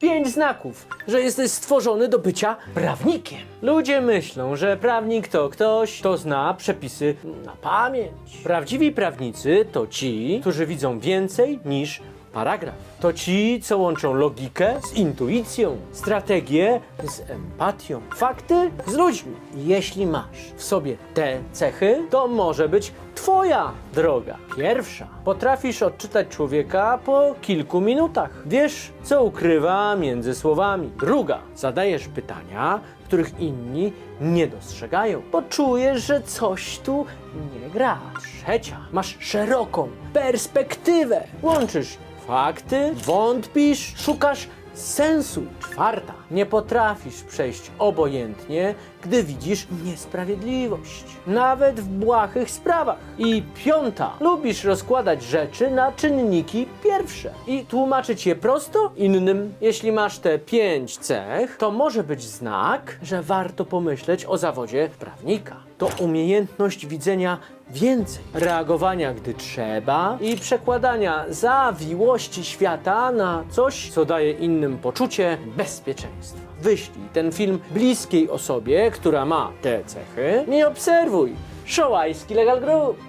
Pięć znaków, że jesteś stworzony do bycia prawnikiem. Ludzie myślą, że prawnik to ktoś, kto zna przepisy na pamięć. Prawdziwi prawnicy to ci, którzy widzą więcej niż paragraf. To ci, co łączą logikę z intuicją, strategię z empatią, fakty z ludźmi. Jeśli masz w sobie te cechy, to może być twoja droga. Pierwsza. Potrafisz odczytać człowieka po kilku minutach. Wiesz, co ukrywa między słowami. Druga. Zadajesz pytania, których inni nie dostrzegają. Poczujesz, że coś tu nie gra. Trzecia. Masz szeroką perspektywę. Łączysz fakty, wątpisz, szukasz sensu. Czwarta. Nie potrafisz przejść obojętnie, gdy widzisz niesprawiedliwość. Nawet w błahych sprawach. I piąta. Lubisz rozkładać rzeczy na czynniki pierwsze i tłumaczyć je prosto innym. Jeśli masz te pięć cech, to może być znak, że warto pomyśleć o zawodzie prawnika. To umiejętność widzenia więcej, reagowania gdy trzeba i przekładania zawiłości świata na coś, co daje innym poczucie bezpieczeństwa. Wyślij ten film bliskiej osobie, która ma te cechy. Nie obserwuj. Szołajski Legal Group.